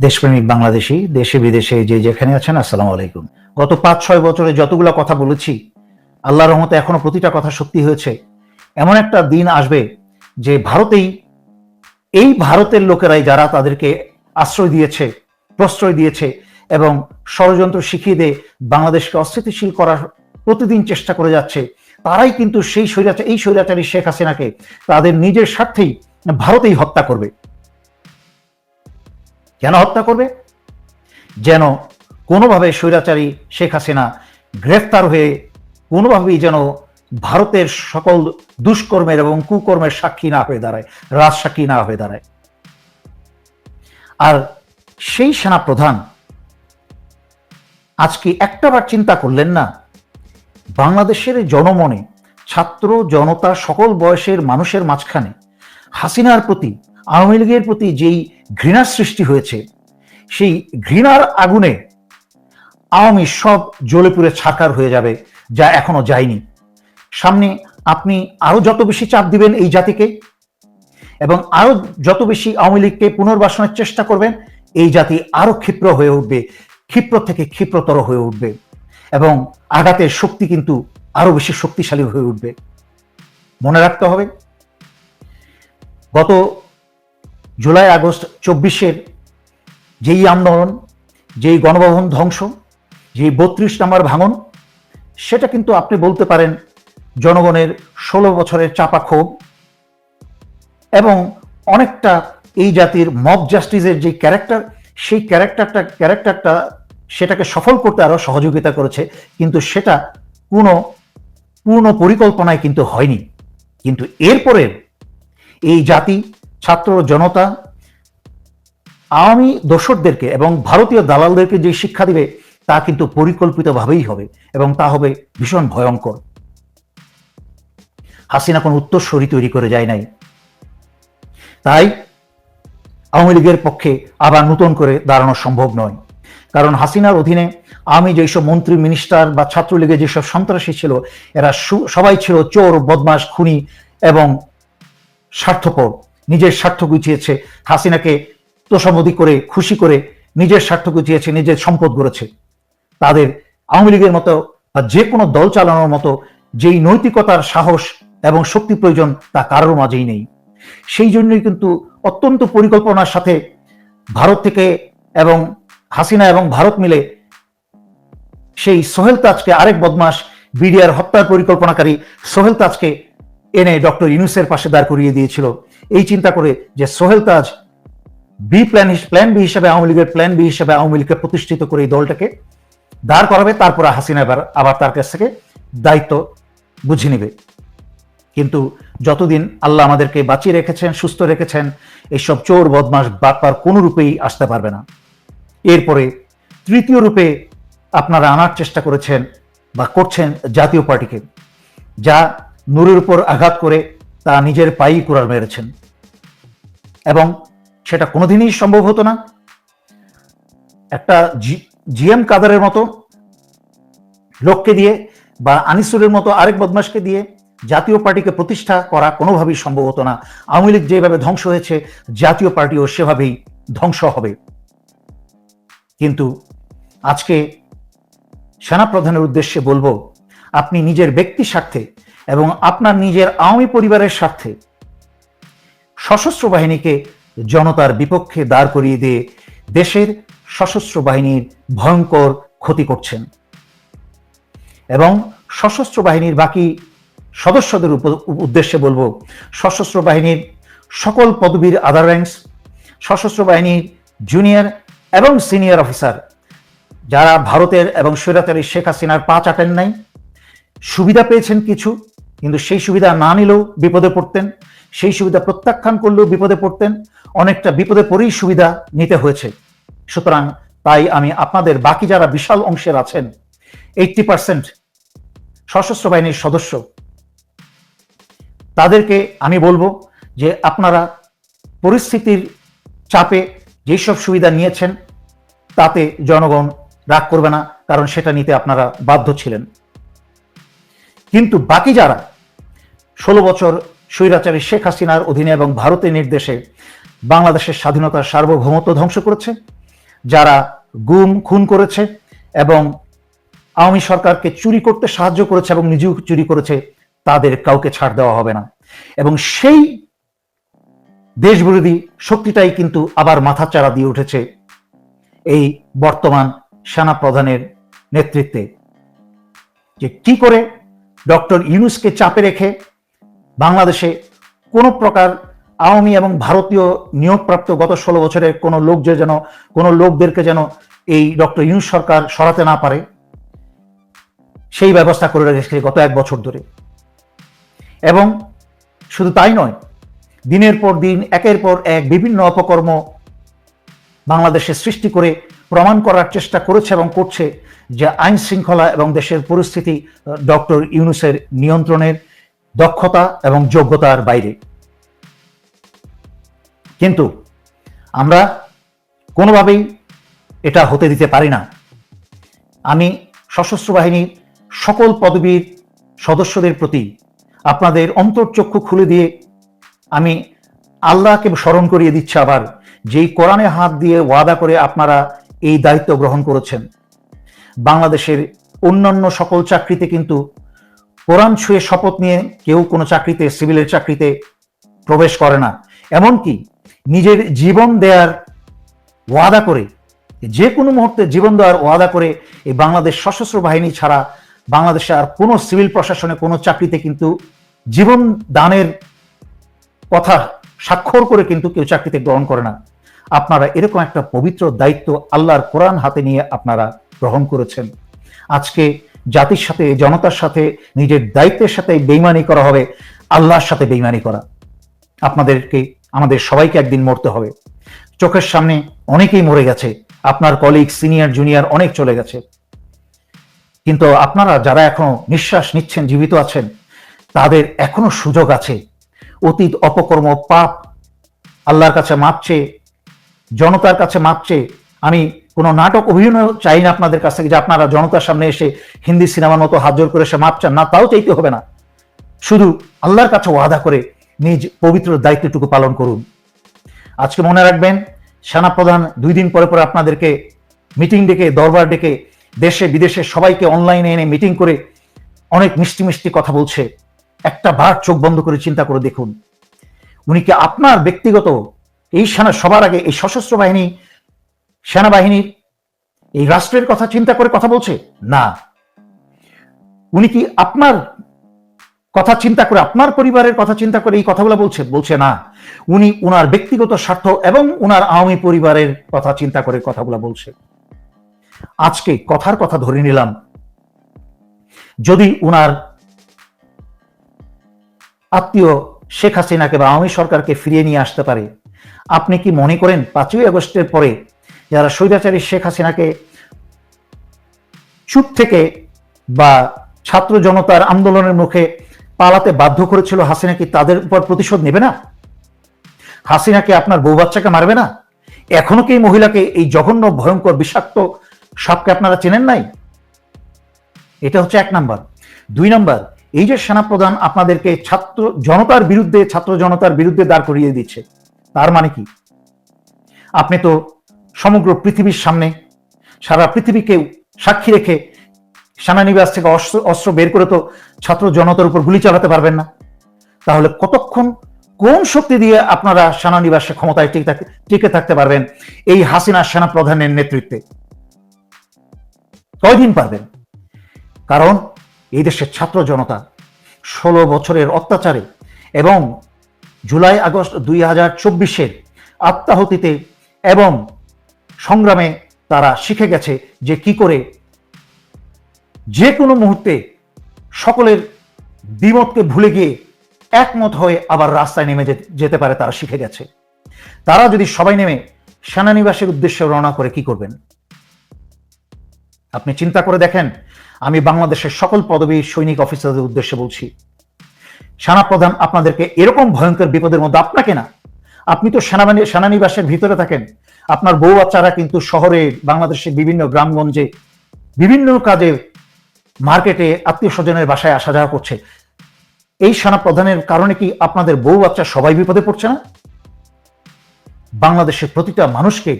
দেশপ্রেমিক বাংলাদেশি, দেশে বিদেশে যে যেখানে আছেন, আসসালামু আলাইকুম। গত পাঁচ, ছয় বছরে যতগুলো কথা বলেছি, আল্লাহর রহমতে এখনও প্রতিটা কথা সত্যি হয়েছে। এমন একটা দিন আসবে যে ভারতেই, এই ভারতের লোকেরাই যারা তাদেরকে আশ্রয় দিয়েছে, প্রশ্রয় দিয়েছে এবং ষড়যন্ত্র শিখিয়ে দিয়ে বাংলাদেশকে অস্থিতিশীল করার প্রতিদিন চেষ্টা করে যাচ্ছে, তারাই কিন্তু সেই স্বৈরাচার, এই স্বৈরাচারী শেখ হাসিনাকে তাদের নিজের স্বার্থেই ভারতেই হত্যা করবে। কেন হত্যা করবে? যেন কোনোভাবে স্বৈরাচারী শেখ হাসিনা গ্রেফতার হয়ে কোনোভাবেই যেন ভারতের সকল দুষ্কর্মের এবং কুকর্মের সাক্ষী না হয়ে দাঁড়ায়, রাজসাক্ষী না হয়ে দাঁড়ায়। আর সেই সেনা প্রধান আজকে একটাবার চিন্তা করলেন না, বাংলাদেশের জনমনে ছাত্র জনতা সকল বয়সের মানুষের মাঝখানে হাসিনার প্রতি আওয়ামী লীগের প্রতি যেই ঘৃণার সৃষ্টি হয়েছে, সেই ঘৃণার আগুনে আওয়ামী সব জ্বলে পুড়ে ছাকার হয়ে যাবে, যা এখনও যায়নি। সামনে আপনি আরও যত বেশি চাপ দিবেন এই জাতিকে, এবং আরও যত বেশি আওয়ামী লীগকে পুনর্বাসনের চেষ্টা করবেন, এই জাতি আরও ক্ষিপ্র হয়ে উঠবে, ক্ষিপ্র থেকে ক্ষিপ্রতর হয়ে উঠবে, এবং আঘাতের শক্তি কিন্তু আরও বেশি শক্তিশালী হয়ে উঠবে। মনে রাখতে হবে, গত জুলাই আগস্ট চব্বিশের যেই আন্দোলন, যেই গণভবন ধ্বংস, যেই বত্রিশ নম্বর ভাঙন, সেটা কিন্তু আপনি বলতে পারেন জনগণের ষোলো বছরের চাপা ক্ষোভ এবং অনেকটা এই জাতির মব জাস্টিসের যে ক্যারেক্টার সেই ক্যারেক্টারটা ক্যারেক্টারটা সেটাকে সফল করতে আরও সহযোগিতা করেছে। কিন্তু সেটা কোনো পূর্ণ পরিকল্পনায় কিন্তু হয়নি। কিন্তু এরপরে এই জাতি ছাত্র জনতা, আওয়ামী দোসরদেরকে এবং ভারতীয় দালালদেরকে যে শিক্ষা দিবে, তা কিন্তু পরিকল্পিতভাবেই হবে এবং তা হবে ভীষণ ভয়ঙ্কর। হাসিনা কোনো উত্তরসূরি তৈরি করে যায় নাই। তাই আওয়ামী লীগের পক্ষে আবার নতুন করে দাঁড়ানো সম্ভব নয়। কারণ হাসিনার অধীনে আমি যেসব মন্ত্রী মিনিস্টার বা ছাত্রলীগের যেসব সন্ত্রাসী ছিল, এরা সবাই ছিল চোর বদমাস খুনি এবং স্বার্থপর। নিজের স্বার্থ গুছিয়েছে। হাসিনাকে তোষামদি করে, খুশি করে নিজের স্বার্থ গুছিয়েছে, নিজের সম্পদ গড়েছে। তাদের আওয়ামী লীগের মতো বা যে কোনো দল চালানোর মতো যেই নৈতিকতার সাহস এবং শক্তি প্রয়োজন তা কারোর মাঝেই নেই। সেই জন্যই কিন্তু অত্যন্ত পরিকল্পনার সাথে ভারত থেকে এবং হাসিনা এবং ভারত মিলে সেই সোহেল তাজকে আরেক বদমাস বিডিআর হত্যার পরিকল্পনাকারী সোহেল তাজকে এনে ডক্টর ইউনুসের পাশে দাঁড় করিয়ে দিয়েছিল। এই চিন্তা করে যে Sohel Taj B plan plan B হিসাবে আওয়ামী লীগের প্ল্যান বি হিসাবে আওয়ামী লীগকে প্রতিষ্ঠিত করে এই দলটাকে দাঁড় করাবে, তারপরে হাসিনা এবার আবার তার কাছ থেকে দায়িত্ব বুঝে নেবে। কিন্তু যতদিন আল্লাহ আমাদেরকে বাঁচিয়ে রেখেছেন, সুস্থ রেখেছেন এইসব চোর বদমাস বাটপার কোনো রূপেই আসতে পারবে না। এরপরে তৃতীয় রূপে আপনারা আনার চেষ্টা করেছেন বা করছেন জাতীয় পার্টিকে, যা নূরের উপর আঘাত করে তা নিজের পাই কুড়াল মেরেছেন। এবং সেটা কোনোদিনই সম্ভব হতো না। একটা জিএম কাদারের মতো লোককে দিয়ে বা আনিসুরের মতো আরেক বদমাসকে দিয়ে জাতীয় পার্টিকে প্রতিষ্ঠা করা কোনোভাবেই সম্ভব হতো না। আওয়ামী লীগ যেভাবে ধ্বংস হয়েছে, জাতীয় পার্টিও সেভাবেই ধ্বংস হবে। কিন্তু আজকে সেনাপ্রধানের উদ্দেশ্যে বলব আপনি নিজের ব্যক্তি স্বার্থে এবং আপনার নিজের আওয়ামী পরিবারের স্বার্থে সশস্ত্র বাহিনীকে জনতার বিপক্ষে দাঁড় করিয়ে দিয়ে দেশের সশস্ত্র বাহিনীর ভয়ঙ্কর ক্ষতি করছেন। এবং সশস্ত্র বাহিনীর বাকি সদস্যদের উদ্দেশ্যে বলব, সশস্ত্র বাহিনীর সকল পদবীর আদার র্যাঙ্কস সশস্ত্র বাহিনীর জুনিয়র এবং সিনিয়র অফিসার যারা ভারতের এবং স্বৈরাচারী শেখ হাসিনার পা চাটেন নাই সুবিধা পেয়েছেন কিছু, কিন্তু সেই সুবিধা না নিলেও বিপদে পড়তেন, সেই সুবিধা প্রত্যাখ্যান করলেও বিপদে পড়তেন, অনেকটা বিপদে পড়েই সুবিধা নিতে হয়েছে। সুতরাং তাই আমি আপনাদের বাকি যারা বিশাল অংশের আছেন এইটটি পার্সেন্ট সশস্ত্র বাহিনীর সদস্য, তাদেরকে আমি বলব যে আপনারা পরিস্থিতির চাপে যেসব সুবিধা নিয়েছেন, তাতে জনগণ রাগ করবে না, কারণ সেটা নিতে আপনারা বাধ্য ছিলেন। কিন্তু বাকি যারা ষোলো বছর স্বৈরাচারী শেখ হাসিনার অধীনে এবং ভারতের নির্দেশে বাংলাদেশের স্বাধীনতার সার্বভৌমত্ব ধ্বংস করেছে, যারা গুম, খুন করেছে এবং আওয়ামী সরকারকে চুরি করতে সাহায্য করেছে এবং নিজেও চুরি করেছে, তাদের কাউকে ছাড় দেওয়া হবে না। এবং সেই দেশবিরোধী শক্তিটাই কিন্তু আবার মাথাচাড়া দিয়ে উঠেছে এই বর্তমান সেনা প্রধানের নেতৃত্বে। যে কি করে ডক্টর ইউনুসকে চাপে রেখে বাংলাদেশে কোনো প্রকার আওয়ামী এবং ভারতীয় নিয়োগপ্রাপ্ত গত ষোলো বছরের কোনো লোক যে যেন, কোনো লোকদেরকে যেন এই ডক্টর ইউনুস সরকার সরাতে না পারে, সেই ব্যবস্থা করে রেখেছে গত এক বছর ধরে। এবং শুধু তাই নয়, দিনের পর দিন, একের পর এক বিভিন্ন অপকর্ম বাংলাদেশে সৃষ্টি করে প্রমাণ করার চেষ্টা করেছে এবং করছে যে আইন শৃঙ্খলা এবং দেশের পরিস্থিতি ডক্টর ইউনুসের নিয়ন্ত্রণের দক্ষতা এবং যোগ্যতার বাইরে। কিন্তু আমরা কোনোভাবেই এটা হতে দিতে পারি না। আমি সশস্ত্র বাহিনীর সকল পদবীর সদস্যদের প্রতি আপনাদের অন্তর্চক্ষু খুলে দিয়ে আমি আল্লাহকে স্মরণ করিয়ে দিচ্ছি আবার, যেই কোরআনে হাত দিয়ে ওয়াদা করে আপনারা এই দায়িত্ব গ্রহণ করেছেন। বাংলাদেশের অন্যান্য সকল চাকরিতে কিন্তু কোরআন ছুঁয়ে শপথ নিয়ে কেউ কোনো চাকরিতে, সিভিলের চাকরিতে প্রবেশ করে না। এমনকি নিজের জীবন দেয়ার ওয়াদা করে, যে কোনো মুহূর্তে জীবন দেওয়ার ওয়াদা করে এই বাংলাদেশ সশস্ত্র বাহিনী ছাড়া বাংলাদেশে আর কোনো সিভিল প্রশাসনে কোনো চাকরিতে কিন্তু জীবন দানের কথা স্বাক্ষর করে কিন্তু কেউ চাকরিতে গ্রহণ করে না। আপনারা এরকম একটা পবিত্র দায়িত্ব আল্লাহর কোরআন হাতে নিয়ে আপনারা গ্রহণ করেছেন। আজকে জাতির সাথে, জনতার সাথে, নিজের দায়িত্বের সাথে বেইমানি করা হবে, আল্লাহর সাথে বেইমানি করা। আপনাদেরকে, আমাদের সবাইকে একদিন মরতে হবে। চোখের সামনে অনেকেই মরে গেছে, আপনার কলিগ সিনিয়র জুনিয়র অনেক চলে গেছে। কিন্তু আপনারা যারা এখনও নিঃশ্বাস নিচ্ছেন, জীবিত আছেন, তাদের এখনও সুযোগ আছে। অতীত, অপকর্ম, পাপ আল্লাহর কাছে মাপছে জনতার কাছে মাপছে আমি কোনো নাটক অভিনয় চাই না আপনাদের কাছ থেকে যে আপনারা জনতার সামনে এসে হিন্দি সিনেমার মতো হাত জোর করে সে মাপ চান। না, তাও চাইতে হবে না। শুধু আল্লাহর কাছে ওয়াদা করে নিজ পবিত্র দায়িত্বটুকু পালন করুন। আজকে মনে রাখবেন, সেনাপ্রধান দুই দিন পরে পরে আপনাদেরকে মিটিং ডেকে, দরবার ডেকে, দেশে, বিদেশে সবাইকে অনলাইনে এনে মিটিং করে অনেক মিষ্টি মিষ্টি কথা বলছে। একটা বার চোখ বন্ধ করে চিন্তা করে দেখুন। উনি কি আপনার ব্যক্তিগত এই সেনা সবার আগে এই সশস্ত্র বাহিনী সেনাবাহিনীর এই রাষ্ট্রের কথা চিন্তা করে কথা বলছে? না। উনি কি আপনার কথা চিন্তা করে, আপনার পরিবারের কথা চিন্তা করে এই কথাগুলো বলছে? বলছে না। উনি উনার ব্যক্তিগত স্বার্থ এবং উনার আওয়ামী পরিবারের কথা চিন্তা করে কথাগুলো বলছে। আজকে কথার কথা ধরে নিলাম। যদি উনার আত্মীয় শেখ হাসিনাকে বা আওয়ামী সরকারকে ফিরিয়ে নিয়ে আসতে পারে, আপনি কি মনে করেন পাঁচই আগস্টের পরে যারা স্বৈরাচারী শেখ হাসিনাকে চুপ থেকে বা ছাত্র জনতার আন্দোলনের মুখে পালাতে বাধ্য করেছিল হাসিনা কি তাদের উপর প্রতিশোধ নেবে না? হাসিনাকে আপনার বউ বাচ্চাকে মারবে না? এখনও কি মহিলাকে এই জঘন্য, ভয়ঙ্কর, বিষাক্ত সাপকে আপনারা চেনেন নাই? এটা হচ্ছে এক নাম্বার। দুই নাম্বার, এই যে সেনাপ্রধান আপনাদেরকে ছাত্র জনতার বিরুদ্ধে, ছাত্র জনতার বিরুদ্ধে দাঁড় করিয়ে দিচ্ছে, তার মানে কি? আপনি তো সমগ্র পৃথিবীর সামনে, সারা পৃথিবীকে সাক্ষী রেখে সেনানিবাস থেকে অস্ত্র অস্ত্র বের করে তো ছাত্র জনতার উপর গুলি চালাতে পারবেন না। তাহলে কতক্ষণ, কোন শক্তি দিয়ে আপনারা সেনানিবাসে ক্ষমতায় টিকে থাকতে টিকে থাকতে পারবেন এই হাসিনা সেনা প্রধানের নেতৃত্বে? কয়দিন পারবেন? কারণ এই দেশের ছাত্র জনতা ষোলো বছরের অত্যাচারে এবং জুলাই আগস্ট দুই হাজার চব্বিশের আত্মাহতিতে এবং সংগ্রামে তারা শিখে গেছে যে কি করে যে কোনো মুহূর্তে সকলের দ্বিমতকে ভুলে গিয়ে একমত হয়ে আবার রাস্তায় নেমে যেতে পারে তারা শিখে গেছে। তারা যদি সবাই নেমে সেনানিবাসের উদ্দেশ্যে রওনা করে কি করবেন? আপনি চিন্তা করে দেখেন, আমি বাংলাদেশের সকল পদবী সৈনিক অফিসারদের উদ্দেশ্যে বলছি, সেনাপ্রধান আপনাদেরকে এরকম ভয়ঙ্কর বিপদের মধ্যে আপনাকে না আপনি তো সেনাবাহিনী সেনানিবাসের ভিতরে থাকেন। আপনার বউ বাচ্চারা কিন্তু শহরে, বাংলাদেশের বিভিন্ন গ্রামগঞ্জে বিভিন্ন কাজে মার্কেটে আত্মীয় স্বজনের বাসায় আসা যাওয়া করছে। এই সেনা প্রধানের কারণে কি আপনাদের বউ বাচ্চা সবাই বিপদে পড়ছে না? বাংলাদেশের প্রতিটা মানুষকে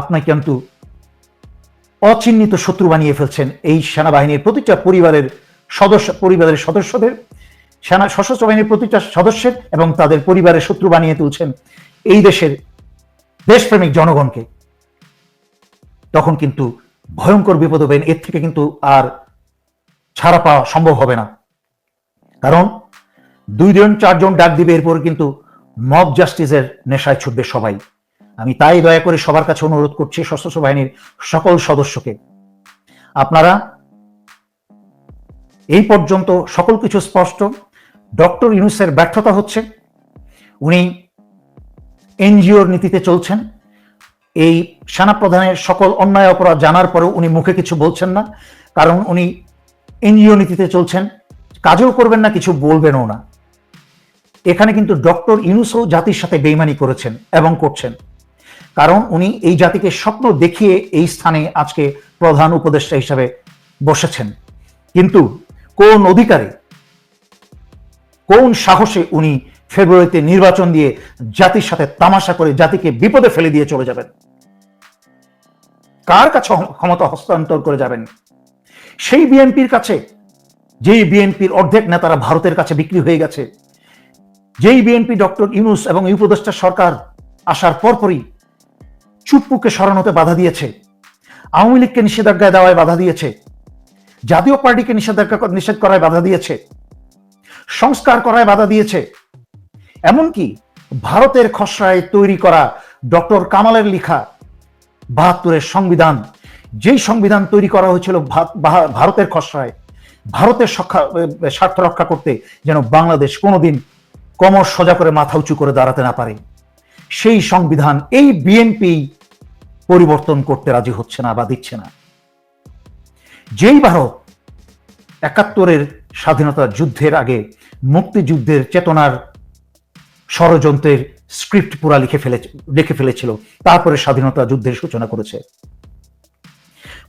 আপনি কিন্তু অচিহ্নিত শত্রু বানিয়ে ফেলছেন এই সেনাবাহিনীর প্রতিটা পরিবারের সদস্য পরিবারের সদস্যদের। সেনা সশস্ত্র বাহিনীর প্রতিটা সদস্যের এবং তাদের পরিবারের শত্রু বানিয়ে তুলছেন এই দেশের দেশপ্রেমিক জনগণকে। তখন কিন্তু ভয়ঙ্কর বিপদ হবেন এর থেকে কিন্তু আর ছাড়া পাওয়া সম্ভব হবে না। কারণ দুইজন চারজন ডাক দিবে, এরপর কিন্তু মব জাস্টিসের নেশায় ছুটবে সবাই। আমি তাই দয়া করে সবার কাছে অনুরোধ করছি সশস্ত্র বাহিনীর সকল সদস্যকে। আপনারা এই পর্যন্ত সকল কিছু স্পষ্ট। ডক্টর ইউনুসের ব্যর্থতা হচ্ছে। উনি এনজিওর নীতিতে চলছেন। এই সেনাপ্রধানের সকল অন্যায় অপরাধ জানার পরেও উনি মুখে কিছু বলছেন না, কারণ উনি এনজিও নীতিতে চলছেন। কাজও করবেন না, কিছু বলবেনও না। এখানে কিন্তু ডক্টর ইউনুসও জাতির সাথে বেইমানি করেছেন এবং করছেন। কারণ উনি এই জাতিকে স্বপ্ন দেখিয়ে এই স্থানে আজকে প্রধান উপদেষ্টা হিসাবে বসেছেন। কিন্তু কোন অধিকারে কোন সাহসে উনি ফেব্রুয়ারিতে নির্বাচন দিয়ে জাতির সাথে তামাশা করে জাতিকে বিপদে ফেলে দিয়ে চলে যাবেন। কার কাছে ক্ষমতা হস্তান্তর করে যাবেন? সেই বিএনপির কাছে, যেই বিএনপির অর্ধেক নেতারা ভারতের কাছে বিক্রি হয়ে গেছে, যেই বিএনপি ডক্টর ইউনুস এবং উপদেষ্টা সরকার আসার পরপরই চুপ্পুকে সরানোতে বাধা দিয়েছে, আওয়ামী লীগকে নিষেধাজ্ঞায় দেওয়ায় বাধা দিয়েছে, জাতীয় পার্টিকে নিষেধাজ্ঞা নিষেধ করায় বাধা দিয়েছে সংস্কার করায় বাধা দিয়েছে। এমনকি ভারতের খসড়ায় তৈরি করা ডক্টর কামালের লিখা বাহাত্তরের সংবিধান, যেই সংবিধান তৈরি করা হয়েছিল ভারতের খসড়ায়, ভারতের স্বার্থ রক্ষা করতে যেন বাংলাদেশ কোনোদিন কমর সোজা করে মাথা উঁচু করে দাঁড়াতে না পারে। সেই সংবিধান এই বিএনপি পরিবর্তন করতে রাজি হচ্ছে না বা দিচ্ছে না। যেই ভারত একাত্তরের স্বাধীনতা যুদ্ধের আগে মুক্তিযুদ্ধের চেতনার ষড়যন্ত্রের স্ক্রিপ্ট পুরা লিখে ফেলে লিখে ফেলেছিল। তারপরে স্বাধীনতা যুদ্ধের সূচনা করেছে।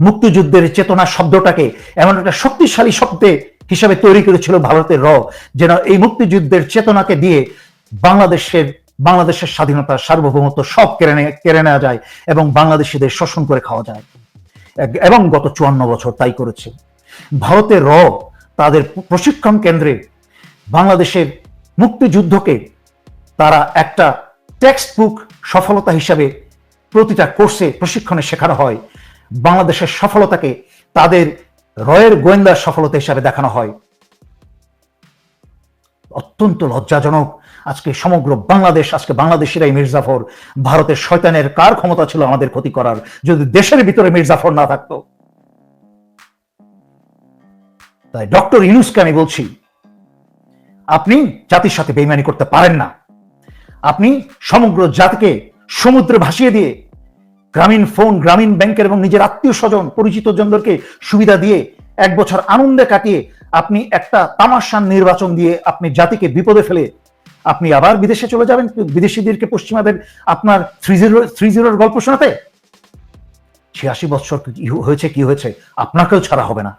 মুক্তিযুদ্ধের চেতনা শব্দটাকে এমন একটা শক্তিশালী শব্দে হিসাবে তৈরি করেছিল ভারতের র যেন এই মুক্তিযুদ্ধের চেতনাকে দিয়ে বাংলাদেশের বাংলাদেশের স্বাধীনতা সার্বভৌমত্ব সব কেড়ে কেড়ে নেওয়া যায় এবং বাংলাদেশিদের শোষণ করে খাওয়া যায়। এবং গত চুয়ান্ন বছর তাই করেছে। ভারতের র তাদের প্রশিক্ষণ কেন্দ্রে বাংলাদেশের মুক্তিযুদ্ধকে তারা একটা টেক্সট বুক সফলতা হিসাবে প্রতিটা কোর্সে প্রশিক্ষণে শেখানো হয়। বাংলাদেশের সফলতাকে তাদের রয়ের গোয়েন্দার সফলতা হিসাবে দেখানো হয়। অত্যন্ত লজ্জাজনক আজকে সমগ্র বাংলাদেশ, আজকে বাংলাদেশিরাই মির্জাফর, ভারতের শয়তানের কার ক্ষমতা ছিল আমাদের ক্ষতি করার, যদি দেশের ভিতরে মির্জাফর না থাকতো। তাই ডক্টর ইউনুসকে আমি বলছি আপনি জাতির সাথে বেইমানি করতে পারেন না। আপনি সমগ্র জাতিকে সমুদ্রে ভাসিয়ে দিয়ে গ্রামীণ ফোন, গ্রামীণ ব্যাংকের এবং নিজের আত্মীয় স্বজন, পরিচিত জনদেরকে সুবিধা দিয়ে এক বছর আনন্দে কাটিয়ে আপনি একটা তামাশান নির্বাচন দিয়ে আপনি জাতিকে বিপদে ফেলে আপনি আবার বিদেশে চলে যাবেন। বিদেশিদেরকে পশ্চিমাদের আপনার থ্রি জিরো থ্রি জিরোর গল্প শোনাতে? ছিয়াশি বছর হয়েছে, কি হয়েছে? আপনাকেও ছাড়া হবে না।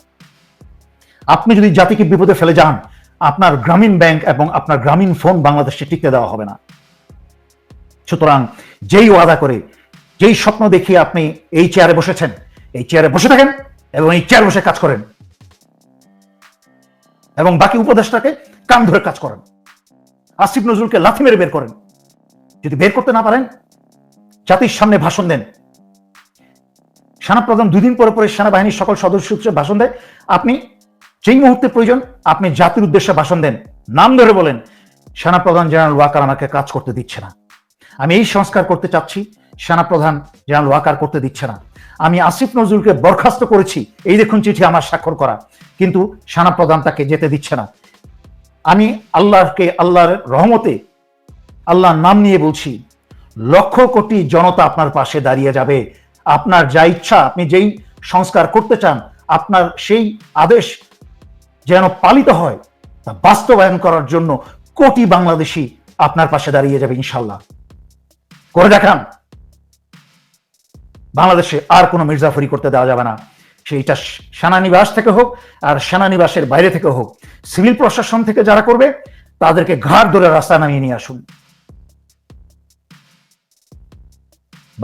আপনি যদি জাতিকে বিপদে ফেলে যান আপনার গ্রামীণ ব্যাংক এবং আপনার গ্রামীণ ফোন বাংলাদেশে টিকতে দেওয়া হবে না। সুতরাং যেই ওয়াদা করে, যেই স্বপ্ন দেখিয়ে আপনি এই চেয়ারে বসেছেন, এই চেয়ারে বসে থাকেন এবং এই চেয়ার বসে কাজ করেন এবং বাকি উপদেশটাকে কান ধরে কাজ করেন। আসিফ নজরুলকে লাথি মেরে বের করেন। যদি বের করতে না পারেন, জাতির সামনে ভাষণ দেন। সেনাপ্রধান দুদিন পরে পরে সেনাবাহিনীর সকল সদস্য ভাষণ দেয়, আপনি যেই মুহূর্তে প্রয়োজন, আপনি জাতির উদ্দেশ্যে ভাষণ দেন, নাম ধরে বলেন, সেনাপ্রধান জেনারেল ওয়াকার আমাকে কাজ করতে দিচ্ছে না। আমি এই সংস্কার করতে চাচ্ছি, সেনাপ্রধান জেনারেল ওয়াকার করতে দিচ্ছে না। আমি আসিফ নজরুলকে বরখাস্ত করেছি, এই দেখুন চিঠি আমার স্বাক্ষর করা, কিন্তু সেনাপ্রধান তাকে যেতে দিচ্ছে না। আমি আল্লাহকে, আল্লাহর রহমতে, আল্লাহর নাম নিয়ে বলছি, লক্ষ কোটি জনতা আপনার পাশে দাঁড়িয়ে যাবে। আপনার যা ইচ্ছা, আপনি যেই সংস্কার করতে চান, আপনার সেই আদেশ যেন পালিত হয়, তা বাস্তবায়ন করার জন্য কোটি বাংলাদেশি আপনার পাশে দাঁড়িয়ে যাবে ইনশাল্লাহ। করে দেখান। বাংলাদেশে আর কোনো মির্জাফরি করতে দেওয়া যাবে না। সেইটা সেনানিবাস থেকে হোক আর সেনানিবাসের বাইরে থেকে হোক, সিভিল প্রশাসন থেকে যারা করবে, তাদেরকে ঘাট ধরে রাস্তা নামিয়ে নিয়ে আসুন।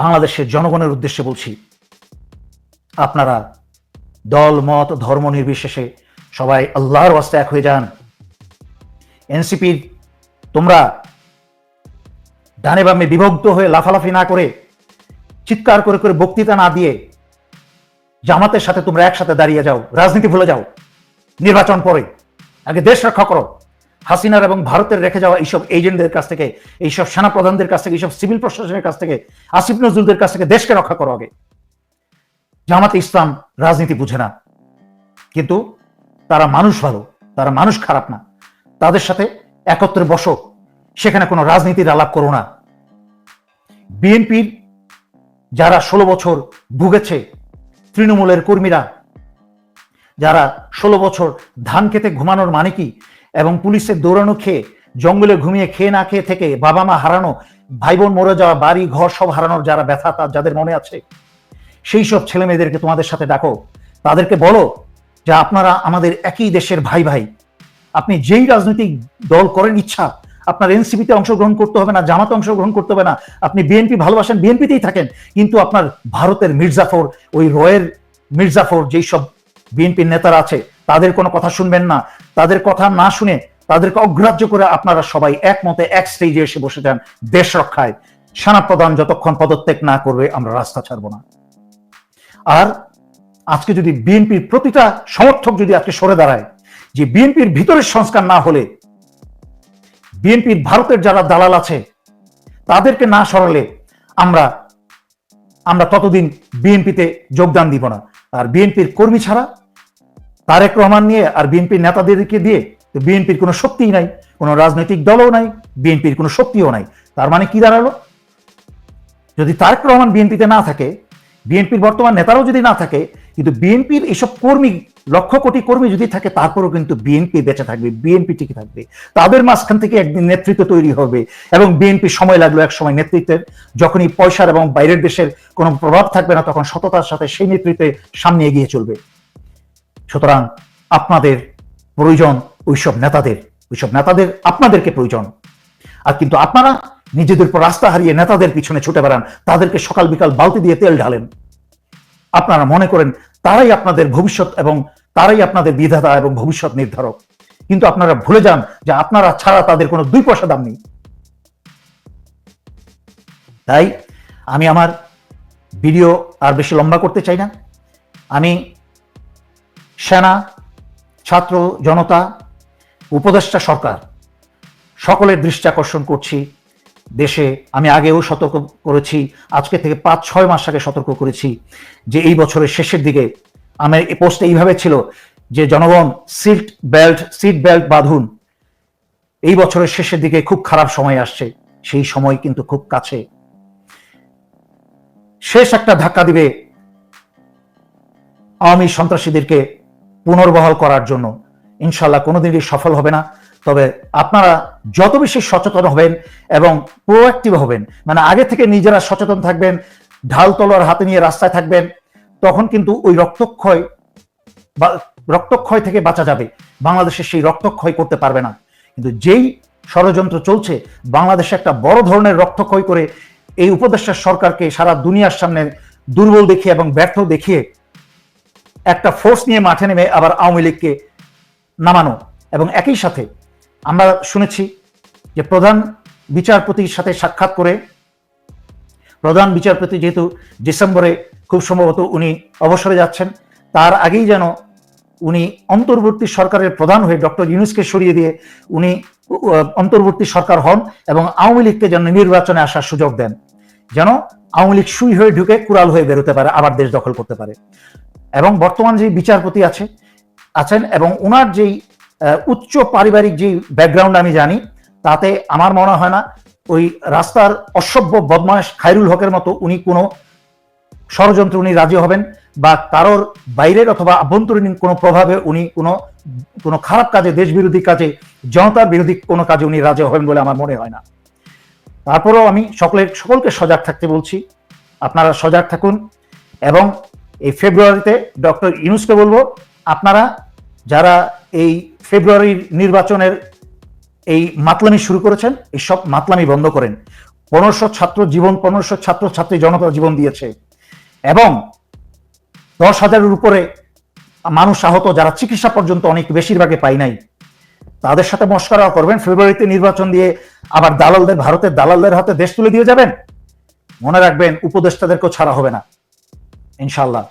বাংলাদেশের জনগণের উদ্দেশ্যে বলছি, আপনারা দল, মত, ধর্ম নির্বিশেষে সবাই আল্লাহর ওয়াস্তে এক হয়ে যান। এনসিপির তোমরা ডানে বামে বিভক্ত হয়ে লাফালাফি না করে, চিৎকার করে করে বক্তৃতা না দিয়ে জামাতের সাথে তোমরা একসাথে দাঁড়িয়ে যাও, রাজনীতি ভুলে যাও, নির্বাচন পরে। আগে দেশ রক্ষা করো। হাসিনার এবং ভারতের রেখে যাওয়া এইসব এজেন্টদের কাছ থেকে, এইসব সেনাপ্রধানদের কাছ থেকে, এইসব সিভিল প্রশাসনের কাছ থেকে, আসিফ নজরুলদের কাছ থেকে দেশকে রক্ষা করো আগে। জামাতে ইসলাম রাজনীতি বুঝে না। কিন্তু তারা মানুষ ভালো, তারা মানুষ খারাপ না। তাদের সাথে একত্রে বসো, সেখানে কোনো রাজনীতির আলাপ করো না। বিএনপির যারা ষোলো বছর ভুগেছে, তৃণমূলের কর্মীরা, যারা ষোলো বছর ধান খেতে ঘুমানোর মানে কি এবং পুলিশের দৌড়ানো খেয়ে, জঙ্গলে ঘুমিয়ে খেয়ে না খেয়ে থেকে বাবা মা হারানো ভাই বোন মরে যাওয়া, বাড়ি ঘর সব হারানোর যারা ব্যথা তার যাদের মনে আছে, সেই সব ছেলে মেয়েদেরকে তোমাদের সাথে ডাকো। তাদেরকে বলো যে আপনারা আমাদের একই দেশের ভাই ভাই। আপনি যেই রাজনৈতিক দল করেন ইচ্ছা, আপনার এনসিপিতে অংশগ্রহণ করতে হবে না, জামাতে অংশগ্রহণ করতে হবে না, আপনি বিএনপি ভালোবাসেন, বিএনপিতেই থাকেন, কিন্তু আপনার ভারতের মির্জাফর, ওই রয়ের মির্জাফর যেই সব বিএনপির নেতারা আছে, তাদের কোনো কথা শুনবেন না, তাদের কথা না শুনে তাদেরকে অগ্রাহ্য করে আপনারা সবাই একমতে এক স্টেজে এসে বসে যান দেশ রক্ষায়। সেনাপ্রধান যতক্ষণ পদত্যাগ না করবে, আমরা রাস্তা ছাড়বো না। আর আজকে যদি বিএনপির প্রতিটা সমর্থক যদি আজকে সরে দাঁড়ায়, যে বিএনপির ভিতরের সংস্কার না হলে, বিএনপির ভারতের যারা দালাল আছে, তাদেরকে না সরালে আমরা আমরা ততদিন বিএনপিতে যোগদান দিব না। আর বিএনপির কর্মী ছাড়া তারেক রহমান নিয়ে আর বিএনপির নেতাদেরকে দিয়ে তো বিএনপির কোনো শক্তিই নাই, কোনো রাজনৈতিক দলও নাই, বিএনপির কোনো শক্তিও নাই। তার মানে কি দাঁড়াল? যদি তারেক রহমান বিএনপিতে না থাকে বিএনপির বর্তমান নেতারাও যদি না থাকে, কিন্তু বিএনপির এসব কর্মী, লক্ষ কোটি কর্মী যদি থাকে, তারপরেও কিন্তু বিএনপি বেঁচে থাকবে, বিএনপি টিকে থাকবে। তাদের মাঝখান থেকে একদিন নেতৃত্ব তৈরি হবে এবং বিএনপি সময় লাগল এক সময় নেতৃত্বের। যখনই পয়সার এবং বাইরের দেশের কোনো প্রভাব থাকবে না, তখন সততার সাথে সেই নেতৃত্বে সামনে এগিয়ে চলবে। সুতরাং আপনাদের প্রয়োজন ওইসব নেতাদের ওইসব নেতাদের আপনাদেরকে প্রয়োজন। আর কিন্তু আপনারা নিজেদের উপর রাস্তা হারিয়ে নেতাদের পিছনে ছুটে বেড়ান, তাদেরকে সকাল বিকাল বালতি দিয়ে তেল ঢালেন। আপনারা মনে করেন তারাই আপনাদের ভবিষ্যৎ এবং তারাই আপনাদের বিধাতা এবং ভবিষ্যৎ নির্ধারক। কিন্তু আপনারা ভুলে যান যে আপনারা ছাড়া তাদের কোনো দুই পয়সা দাম নেই। তাই আমি আমার ভিডিও আর বেশি লম্বা করতে চাই না। আমি সেনা, ছাত্র, জনতা, উপদেষ্টা সরকার, সকলের দৃষ্টি আকর্ষণ করছি। দেশে আমি আগেও সতর্ক করেছি, আজকে থেকে পাঁচ, ছয় মাস আগে সতর্ক করেছি যে এই বছরের শেষের দিকে আমার এই পোস্টে এইভাবে ছিল যে জনগণ সিট বেল্ট সিট বেল্ট বাঁধুন। এই বছরের শেষের দিকে খুব খারাপ সময় আসছে, সেই সময় কিন্তু খুব কাছে। শেষ একটা ধাক্কা দিবে আওয়ামী সন্ত্রাসীদেরকে পুনর্বহাল করার জন্য। ইনশাল্লাহ কোনোদিনই সফল হবে না। তবে আপনারা যত বেশি সচেতন হবেন এবং প্রোয়াক্টিভ হবেন মানে আগে থেকে নিজেরা সচেতন থাকবেন, ঢাল তলোয়ার হাতে নিয়ে রাস্তায় থাকবেন, তখন কিন্তু ওই রক্তক্ষয় বা, রক্তক্ষয় থেকে বাঁচা যাবে। বাংলাদেশে সেই রক্তক্ষয় করতে পারবে না। কিন্তু যেই ষড়যন্ত্র চলছে, বাংলাদেশে একটা বড় ধরনের রক্তক্ষয় করে এই উপদেষ্টা সরকারকে সারা দুনিয়ার সামনে দুর্বল দেখিয়ে এবং ব্যর্থ দেখিয়ে একটা ফোর্স নিয়ে মাঠে নেমে আবার আওয়ামী লীগকে নামানো। এবং একই সাথে আমরা শুনেছি যে প্রধান বিচারপতির সাথে সাক্ষাৎ করে প্রধান বিচারপতি যেহেতু ডিসেম্বরে খুব সম্ভবত উনি অবসরে যাচ্ছেন, তার আগেই যেন উনি অন্তর্বর্তী সরকারের প্রধান হয়ে ডক্টর ইউনুসকে সরিয়ে দিয়ে উনি অন্তর্বর্তী সরকার হন এবং আওয়ামী লীগকে যেন নির্বাচনে আসার সুযোগ দেন, যেন আওয়ামী লীগ সুই হয়ে ঢুকে কুড়াল হয়ে বেরোতে পারে, আবার দেশ দখল করতে পারে। এবং বর্তমান যে বিচারপতি আছে, আছেন এবং ওনার যেই উচ্চ পারিবারিক যে ব্যাকগ্রাউন্ড আমি জানি, তাতে আমার মনে হয় না ওই রাস্তার অসভ্য বদমাশ খায়রুল হকের মতো উনি কোনো ষড়যন্ত্র উনি রাজি হবেন বা কারোর বাইরের অথবা আভ্যন্তরীণ কোনো প্রভাবে উনি কোনো কোনো খারাপ কাজে দেশ বিরোধী কাজে, জনতার বিরোধী কোনো কাজে উনি রাজি হবেন বলে আমার মনে হয় না। তারপরেও আমি সকলের সকলকে সজাগ থাকতে বলছি। আপনারা সজাগ থাকুন এবং এই ফেব্রুয়ারিতে ডক্টর ইউনুসকে বলব, আপনারা যারা এই ফেব্রুয়ারির নির্বাচনের এই মাতলামি শুরু করেছেন, এই সব মাতলামি বন্ধ করেন। পনেরোশো ছাত্র জীবন, পনেরোশো ছাত্র ছাত্রী জনতা জীবন দিয়েছে। এবং দশ হাজারের উপরে মানুষ আহত, যারা চিকিৎসা পর্যন্ত অনেক বেশিরভাগে পাই নাই। তাদের সাথে মস্করা করবেন, ফেব্রুয়ারিতে নির্বাচন দিয়ে আবার দালালদের, ভারতের দালালদের হাতে দেশ তুলে দিয়ে যাবেন? মনে রাখবেন, উপদেষ্টাদেরকেও ছাড়া হবে না। ইনশাল্লাহ